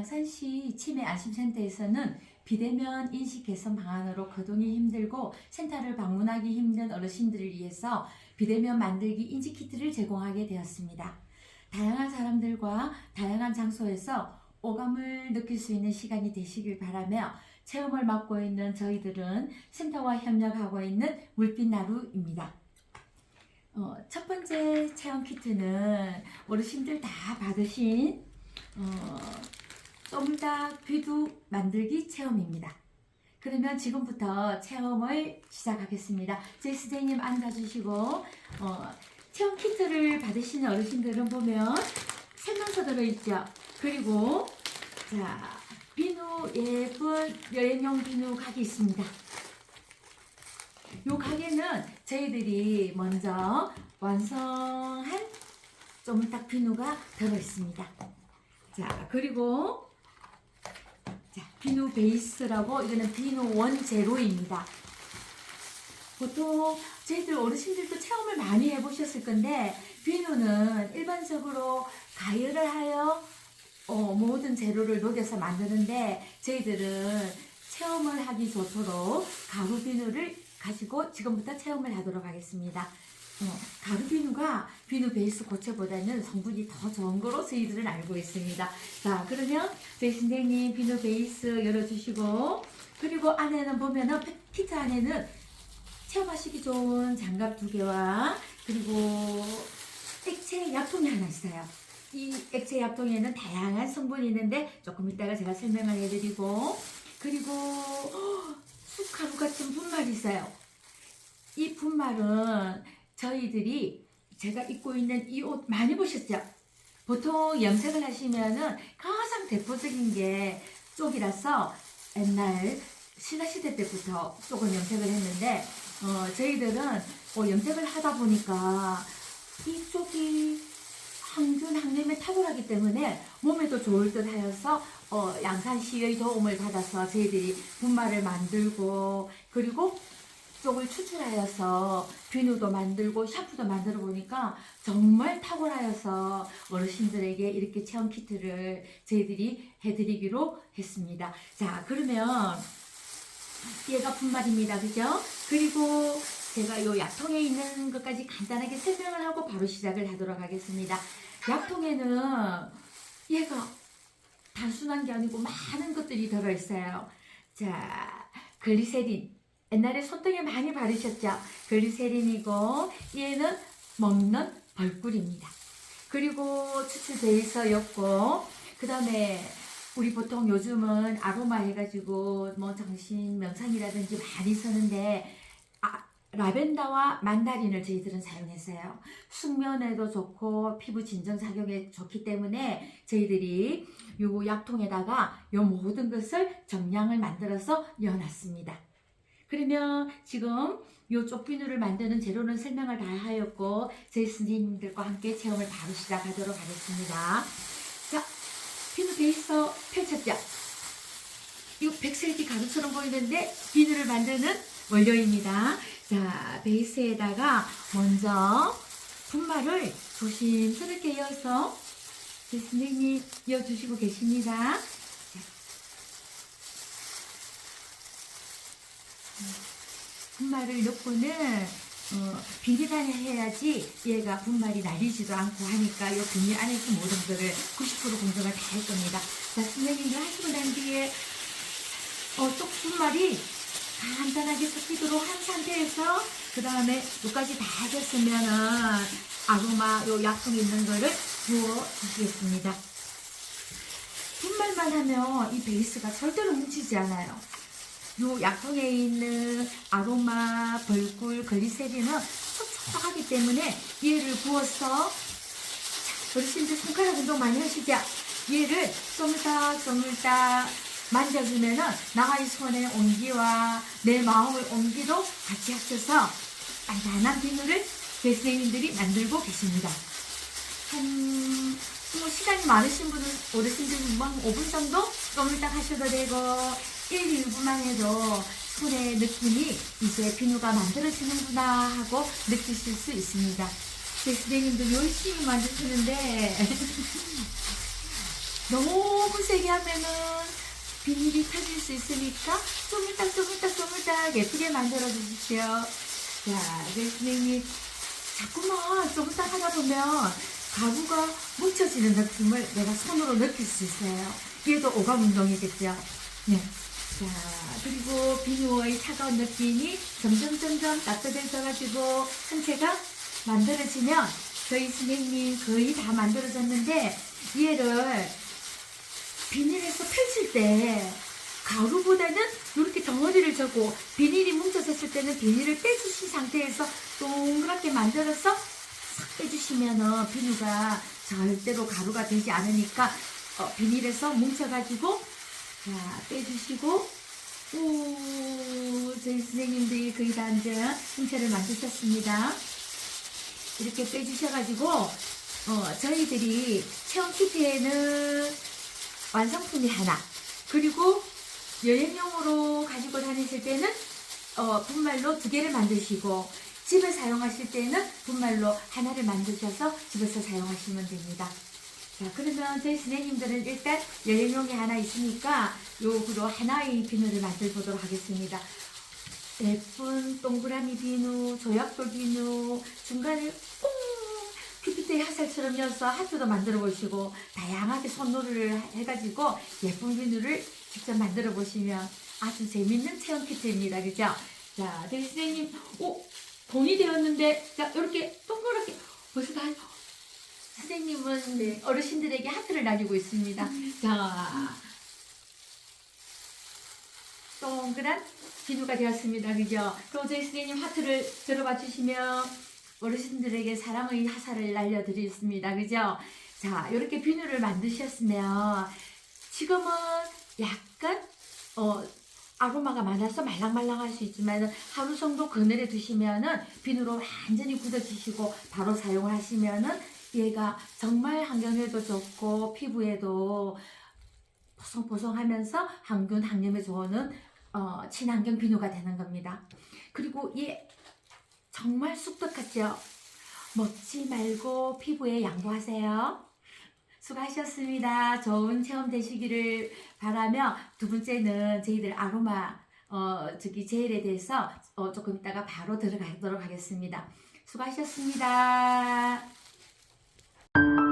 양산시 치매 안심센터에서는 비대면 인식 개선 방안으로 거동이 힘들고 센터를 방문하기 힘든 어르신들을 위해서 비대면 만들기 인식 키트를 제공하게 되었습니다. 다양한 사람들과 다양한 장소에서 오감을 느낄 수 있는 시간이 되시길 바라며 체험을 맡고 있는 저희들은 센터와 협력하고 있는 물빛나루입니다. 어, 첫 번째 체험 키트는 어르신들 다 받으신 어, 쏨딱 비두 만들기 체험입니다. 그러면 지금부터 체험을 시작하겠습니다. 저희 선생님 앉아주시고 어, 체험 키트를 받으시는 어르신들은 보면 설명서 들어있죠. 그리고 자 비누 예쁜 여행용 비누 각이 있습니다. 요 가게는 저희들이 먼저 완성한 쏨딱 비누가 들어있습니다. 자, 그리고 자, 비누 베이스라고 이거는 비누 원제로입니다. 보통 저희들 어르신들도 체험을 많이 해보셨을 건데 비누는 일반적으로 가열을 하여 어, 모든 재료를 녹여서 만드는데 저희들은 체험을 하기 좋도록 가루 비누를 가지고 지금부터 체험을 하도록 하겠습니다. 어, 가루 비누가 비누 베이스 고체보다는 성분이 더 좋은 거로 저희들은 알고 있습니다. 자, 그러면 저희 선생님 비누 베이스 열어주시고 그리고 안에는 보면은 키트 안에는 체험하시기 좋은 장갑 두 개와 그리고 액체 약통이 하나 있어요. 이 액체 약통에는 다양한 성분이 있는데 조금 이따가 제가 설명을 해드리고 그리고 쑥가루 같은 분말이 있어요. 이 분말은 저희들이 제가 입고 있는 이 옷 많이 보셨죠? 보통 염색을 하시면은 가장 대표적인 게 쪽이라서 옛날 신라시대 때부터 쪽을 염색을 했는데 어, 저희들은 어, 염색을 하다 보니까 이 쪽이 항균 항염에 탁월하기 때문에 몸에도 좋을 듯 하여서 어, 양산시의 도움을 받아서 저희들이 분말을 만들고 그리고 쪽을 추출하여서 비누도 만들고 샤프도 만들어 보니까 정말 탁월하여서 어르신들에게 이렇게 체험 키트를 저희들이 해드리기로 했습니다. 자 그러면 얘가 분말입니다. 그죠? 그리고 제가 요 약통에 있는 것까지 간단하게 설명을 하고 바로 시작을 하도록 하겠습니다. 약통에는 얘가 단순한 게 아니고 많은 것들이 들어있어요. 자, 글리세린. 옛날에 손등에 많이 바르셨죠? 글리세린이고, 얘는 먹는 벌꿀입니다. 그리고 추출 베이스였고, 그 다음에 우리 보통 요즘은 아로마 해가지고 뭐 정신 명상이라든지 많이 쓰는데 아, 라벤더와 만다린을 저희들은 사용했어요. 숙면에도 좋고 피부 진정 작용에 좋기 때문에 저희들이 요 약통에다가 요 모든 것을 정량을 만들어서 넣어놨습니다. 그러면 지금 요 쪽비누를 만드는 재료는 설명을 다 하였고 저희 선생님들과 함께 체험을 바로 시작하도록 하겠습니다. 자, 비누 베이스 펼쳤죠? 이거 백설기 가루처럼 보이는데 비누를 만드는 원료입니다. 자, 베이스에다가 먼저 분말을 조심스럽게 이어서 제 선생님 이어주시고 계십니다. 분말을 넣고는 어, 비닐안에 해야지 얘가 분말이 날리지도 않고 하니까 이 비닐 안에서 모든 거를 90% 공정을 다 할 겁니다. 자, 선생님들 하시고 난 뒤에 어, 쪽 분말이 간단하게 섞이도록 한 상태에서 그 다음에 요까지 다 하셨으면은 아로마 요 약품 있는 거를 부어 주시겠습니다. 분말만 하면 이 베이스가 절대로 뭉치지 않아요. 요 약통에 있는 아로마, 벌꿀, 글리세린은 촉촉하기 때문에 얘를 부어서 어르신들 손가락 운동 많이 하시죠? 얘를 쪼물딱 만져주면은 나의 손의 온기와 내 마음의 온기도 같이 합쳐서 단단한 비누를 선생님들이 만들고 계십니다. 한, 뭐 시간이 많으신 분은 어르신들은 뭐 5분 정도 쪼물딱 하셔도 되고 1, 2분만 해도 손의 느낌이 이제 비누가 만들어지는구나 하고 느끼실 수 있습니다. 제 선생님도 열심히 만드시는데 저너무 세게 하면은 비닐이 터질 수 있으니까 쪼물딱 쪼물딱 쪼물딱 예쁘게 만들어 주십시오. 자, 네, 선생님. 자꾸만 쪼물딱 하다 보면 가구가 뭉쳐지는 느낌을 내가 손으로 느낄 수 있어요. 얘도 오감 운동이겠죠. 네. 자, 그리고 비누의 차가운 느낌이 점점 점점 따뜻해져가지고 한체가 만들어지면 저희 선생님 거의 다 만들어졌는데 얘를 비닐에서 펼칠 때 가루보다는 이렇게 덩어리를 저고 비닐이 뭉쳐졌을 때는 비닐을 빼주신 상태에서 동그랗게 만들어서 싹 빼주시면은 비누가 절대로 가루가 되지 않으니까 어, 비닐에서 뭉쳐가지고 자 빼주시고 오 저희 선생님들이 거의 다 이제 형체를 만드셨습니다. 이렇게 빼주셔가지고 어, 저희들이 체험 키트에는 완성품이 하나 그리고 여행용으로 가지고 다니실 때는 어, 분말로 두 개를 만드시고 집에 사용하실 때는 분말로 하나를 만드셔서 집에서 사용하시면 됩니다. 자 그러면 저희 선생님들은 일단 여행용이 하나 있으니까 요구로 하나의 비누를 만들어 보도록 하겠습니다. 예쁜 동그라미 비누, 조약돌 비누, 중간에 뽕 큐피트의 화살처럼 이어서 하트도 만들어 보시고 다양하게 손놀이를 해가지고 예쁜 비누를 직접 만들어 보시면 아주 재밌는 체험 키트입니다. 그죠? 자, 저희 선생님, 오, 돈이 되었는데, 자, 이렇게 동그랗게 벌써 다 선생님은 네. 어르신들에게 하트를 나누고 있습니다. 자, 동그란 비누가 되었습니다. 그죠? 저희 선생님 하트를 들어봐 주시면 어르신들에게 사랑의 화살을 날려드리겠습니다. 그죠? 자, 이렇게 비누를 만드셨으면 지금은 약간 어 아로마가 많아서 말랑말랑할 수 있지만 하루 정도 그늘에 두시면은 비누로 완전히 굳어지시고 바로 사용을 하시면은 얘가 정말 환경에도 좋고 피부에도 보송보송하면서 항균 항염에 좋은 어, 친환경 비누가 되는 겁니다. 그리고 얘 정말 쑥떡하죠? 먹지 말고 피부에 양보하세요. 수고하셨습니다. 좋은 체험 되시기를 바라며 두 번째는 저희들 아로마 어, 저기 제일에 대해서 어, 조금 이따가 바로 들어가도록 하겠습니다. 수고하셨습니다. Bye.